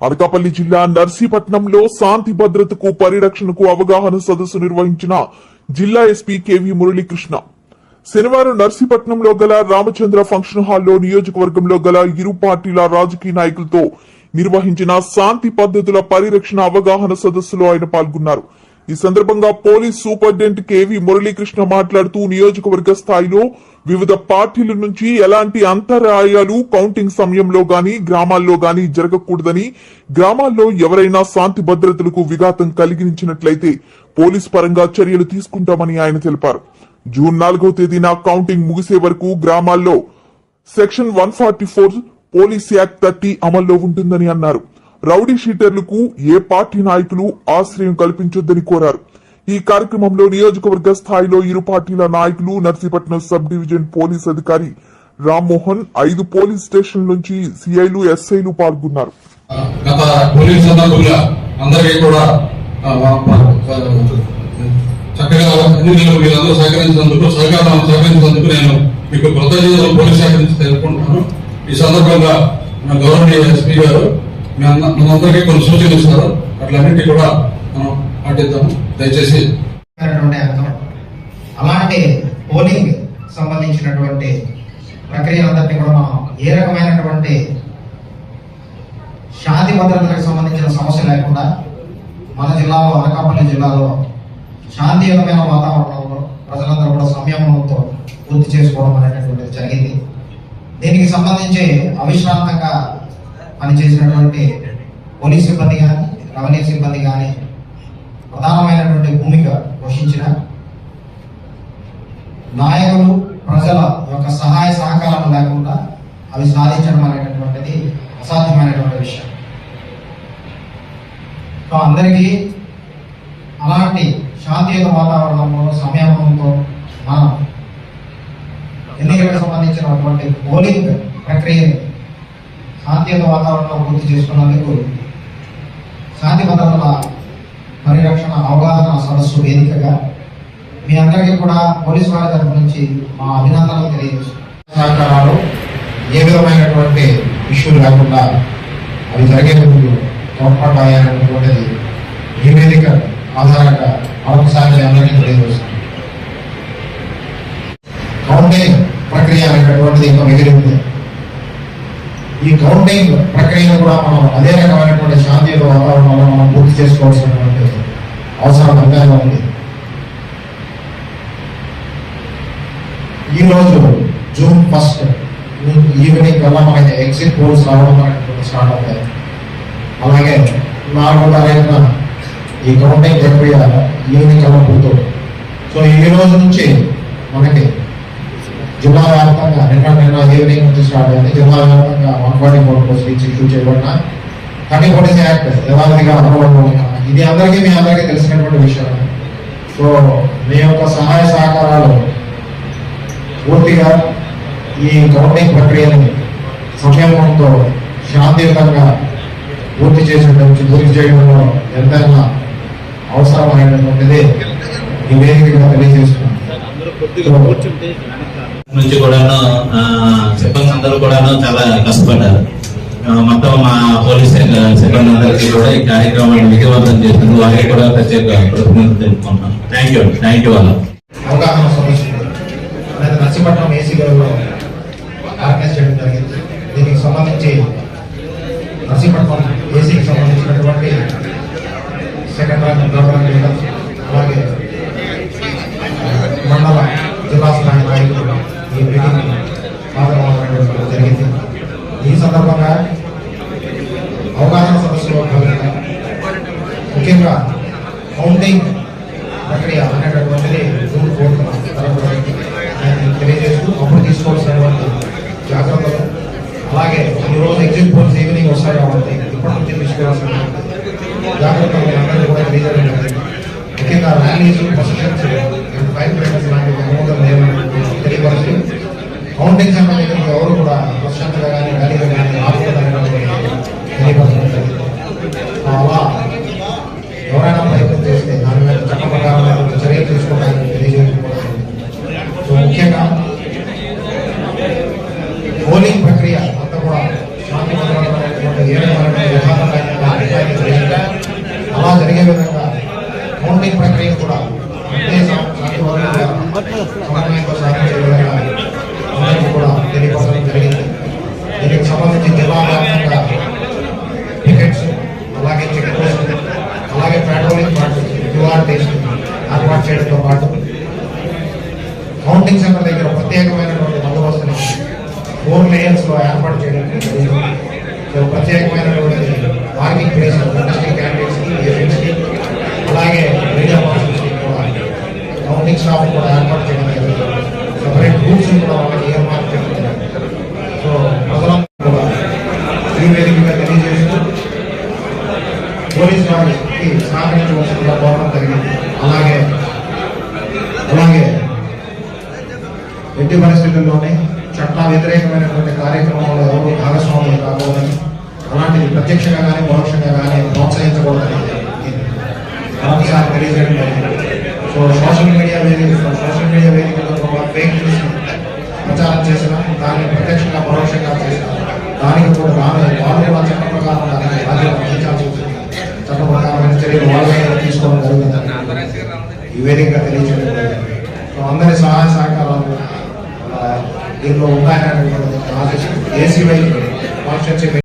అనకాపల్లి జిల్లా నర్సీపట్నంలో శాంతి భద్రతకు పరిరక్షణకు అవగాహన సదస్సు నిర్వహించిన జిల్లా ఎస్పీ కెవి మురళీకృష్ణ. శనివారం నర్సీపట్నంలో గల రామచంద్ర ఫంక్షన్ హాల్లో నియోజకవర్గంలో గల ఇరు పార్టీల రాజకీయ నాయకులతో నిర్వహించిన శాంతి పద్ధతుల పరిరక్షణ అవగాహన సదస్సులో ఆయన పాల్గొన్నారు. ఈ సందర్భంగా పోలీస్ సూపరింటెండెంట్ కెవి మురళీకృష్ణ మాట్లాడుతూ నియోజకవర్గ స్థాయిలో వివిధ పార్టీల నుంచి ఎలాంటి అంతరాయాలు కౌంటింగ్ సమయంలో గాని గ్రామాల్లో గాని జరగకూడదని గ్రామాల్లో ఎవరైనా శాంతి భద్రతలకు విఘాతం కలిగించినట్లయితే పోలీస్ పరంగా చర్యలు తీసుకుంటామని ఆయన తెలిపారు. జూన్ నాలుగో తేదీన కౌంటింగ్ ముగిసే వరకు గ్రామాల్లో section one forty four police act thirty అమల్లో ఉంటుందని అన్నారు. రౌడీ షీటర్లకు ఏ పార్టీ నాయకులు ఆశ్రయం కల్పించొద్దని కోరారు. ఈ కార్యక్రమంలో నియోజకవర్గ స్థాయిలో ఇరు పార్టీల నాయకులు నర్సీపట్నం సబ్ డివిజన్ పోలీస్ అధికారి రామ్మోహన్ ఐదు పోలీస్ స్టేషన్ నుంచి సిఐలు ఎస్ఐలు పాల్గొన్నారు. గత పోలీస్ అందరికీ కూడా చక్కగా మీరందరూ సహకరించినందుకు సహకారం సహకరించినందుకు నేను మీకు కృతజ్ఞతలు పోలీస్ శాఖ నుంచి తెలుపుకుంటున్నాను. ఈ సందర్భంగా మన గవర్నర్ ఎస్పీ గారు మీ మనందరికీ కొన్ని సూచనలు ఇస్తారు. అట్లన్నింటి కూడా మనం పాటిద్దాము. దయచేసి అలాంటి పోలింగ్ సంబంధించినటువంటి ప్రక్రియలందరినీ కూడా మనం ఏ రకమైనటువంటి శాంతి భద్రతలకు సంబంధించిన సమస్య లేకుండా మన జిల్లాలో అనకాపల్లి జిల్లాలో శాంతియుతమైన వాతావరణంలో ప్రజలందరూ కూడా సంయమనంతో పూర్తి చేసుకోవడం అనేటటువంటిది జరిగింది. దీనికి సంబంధించి అవిశ్రాంతంగా పనిచేసినటువంటి పోలీస్ సిబ్బంది కానీ రెవెన్యూ సిబ్బంది కానీ ప్రధానమైనటువంటి భూమిక పోషించిన నాయకులు ప్రజల యొక్క సహాయ సహకారం లేకుండా అవి సాధించడం అనేటటువంటిది అసాధ్యమైనటువంటి విషయం. సో అందరికీ అలాంటి శాంతియుత వాతావరణంలో సంయమనంతో మనం ఎన్నికలకు సంబంధించినటువంటి పోలింగ్ ప్రక్రియని శాంతియుత వాతావరణంలో పూర్తి చేసుకున్నందుకు శాంతి భద్రతల పరిరక్షణ అవగాహన సదస్సు వేదికగా మీ అందరికీ కూడా పోలీసు వారి తరపు నుంచి మా అభినందనలు తెలియజేస్తున్నాం ఏ విధమైనటువంటి ఇష్యూలు లేకుండా అవి జరిగే ముందు తోడ్పడ్డాయనేటువంటిది ఈ వేదిక ఆధారంగా మరొకసారి మీ అందరికీ తెలియజేస్తున్నాం కౌంటింగ్ ప్రక్రియ అనేటటువంటిది ఇంకా మిగిలి ఉంది. ఈ కౌంటింగ్ ప్రక్రియను కూడా మనం అదే రకమైనటువంటి శాంతియుత వాతావరణంలో మనం పూర్తి చేసుకోవాల్సినటువంటి అవసరం ఎంతైనా ఉంది ఈరోజు జూన్ ఫస్ట్ ఈవినింగ్ కల్లా మనకి ఎగ్జిట్ పోల్స్ రావడం స్టార్ట్ అవుతాయి. అలాగే నాలుగో తారీఖున ఈ కౌంటింగ్ ప్రక్రియ ఈవినింగ్ కల్లా పూర్తవుతుంది సో ఈ రోజు నుంచి మనకి జిల్లా వ్యాప్తంగా నిన్న నిన్న ఈవినింగ్ నుంచి స్టార్ట్ అయింది. జిల్లా వ్యాప్తంగా one forty four post issue చేయబడిన థర్టీ ఫోర్టీ యాక్ట్ యథావిధిగా అమలు ఇది అందరికీ మీ అందరికీ తెలిసినటువంటి విషయం. సో మీ యొక్క సహాయ సహకారాలు పూర్తిగా ఈ కౌంటింగ్ ప్రక్రియని సంయమనంతో శాంతియుతంగా పూర్తి చేసేటప్పుడు పూర్తి చేయడంలో ఎంతైనా అవసరమైనటువంటిది ఈ వేదికగా తెలియజేస్తున్నాను. నుంచి కూడాను సిబ్బంది అందరూ కూడాను చాలా కష్టపడ్డారు. మొత్తం మా పోలీస్ సిబ్బంది అందరికీ కూడా ఈ కార్యక్రమాన్ని విజయవంతం చేసినందుకు వారికి కూడా ప్రత్యేక కృతజ్ఞతలు తెలుపుకుంటున్నాం థ్యాంక్ యూ థ్యాంక్ యూ అలా అవగాహన సమస్య అనేది నర్సీపట్నం ఏసీ గారిలో ఆర్గనైజ్ చేయడం జరిగింది. దీనికి సంబంధించి నర్సీపట్నం ఏసీకి సంబంధించినటువంటి second rank third rank leaders అలాగే మండల జిల్లా స్థాయి నాయకులు ఈ మీటింగ్ హాజరవ్వడం జరిగింది ఈ సందర్భంగా అవగాహన సదస్సులో భాగంగా ముఖ్యంగా కౌంటింగ్ ప్రక్రియ అనేటటువంటిది జూన్ ఫోర్త్ తెలియజేస్తూ అప్పుడు తీసుకోవాల్సినటువంటి జాగ్రత్తలు అలాగే ఈ రోజు ఎగ్జిట్ పోల్స్ ఈవినింగ్ వస్తాయి కాబట్టి ఇప్పటి నుంచి తీసుకోవాల్సిన జాగ్రత్తలు మీ అందరికీ కూడా తెలియజేయడం జరిగింది. ముఖ్యంగా ర్యాలీస్ పొజిషన్స్ ఫైవ్ కిలోమీటర్స్ లాంటివి అనుమతులు లేవని తెలియపరుస్తూ కౌంటింగ్ సంబంధించిన ఎవరు కూడా ప్రశాంతంగా కానీ ర్యాలీగా కానీ ఆపుకోవాలనేటువంటి తెలియపరచడం జరిగింది. అలా ఎవరైనా ప్రయత్నం చేస్తే దాని మీద చట్ట ప్రకారమైనటువంటి చర్యలు తీసుకోవడానికి తెలియజేయకపోవడం సో ముఖ్యంగా పోలింగ్ ప్రక్రియ అంతా కూడా శాంతి భద్రతమైనటువంటి ఏ రకమైనటువంటి విధానం జరిగే విధంగా సం- సందర్భంగా సమన్వయంతో సాధించే విధంగా కూడా తెలియపరచడం జరిగింది. దీనికి సంబంధించి జిల్లా వ్యాప్తంగా టికెట్స్ అలాగే చెక్ పోస్ట్ అలాగే పెట్రోలింగ్ పార్టీ క్యూఆర్ టెస్ట్ ఏర్పాటు చేయడంతో పాటు కౌంటింగ్ సెంటర్ దగ్గర ప్రత్యేకమైనటువంటి బందోబస్తుని ఫోర్ లేయర్స్లో ఏర్పాటు చేయడం జరిగింది. ప్రత్యేకమైనటువంటి పార్కింగ్ ప్లేస్ ఇండస్ట్రీ క్యాండిడేట్స్ అలాగే మీడియా కౌంటింగ్ స్టాఫ్ కూడా ఏర్పాటు చేయడం జరిగింది. సపరేట్ రూల్స్ కూడా వాళ్ళకి ఏర్పాటు చేయడం జరిగింది. సో ప్రజలందరూ కూడా ఈ వేదికగా తెలియజేస్తూ పోలీస్ వాళ్ళకి సహకరించవలసిందిగా కోరడం జరిగింది. అలాగే అలాగే ఎట్టి పరిస్థితుల్లోనే చట్ట వ్యతిరేకమైనటువంటి కార్యక్రమంలో ఎవరు భాగస్వాములు కాకూడదని అలాంటిది ప్రత్యక్షంగా కానీ పరోక్షంగా కానీ ప్రోత్సహించకూడదని మరొకసారి తెలియజేయడం జరిగింది. సో సోషల్ మీడియా వేదిక సోషల్ మీడియా వేదికల్లో ఫేక్ న్యూస్ ప్రచారం చేసిన దాన్ని ప్రత్యక్షంగా పరోక్షంగా చేసిన దానికి కూడా రాను వాళ్ళు కూడా చట్ట ప్రకారం దానికి బాధ్యత వహించాల్సి ఉంటుంది చట్ట ప్రకారమైన చర్యలు తీసుకోవడం జరుగుతుంది ఈ వేదికగా తెలియజేయడం జరిగింది. సో అందరి సహాయ సహకారాలు దీనిలో ఉన్నాయని ఆశిస్తూ ఏసీవై కాన్స్టిట్యూన్సీ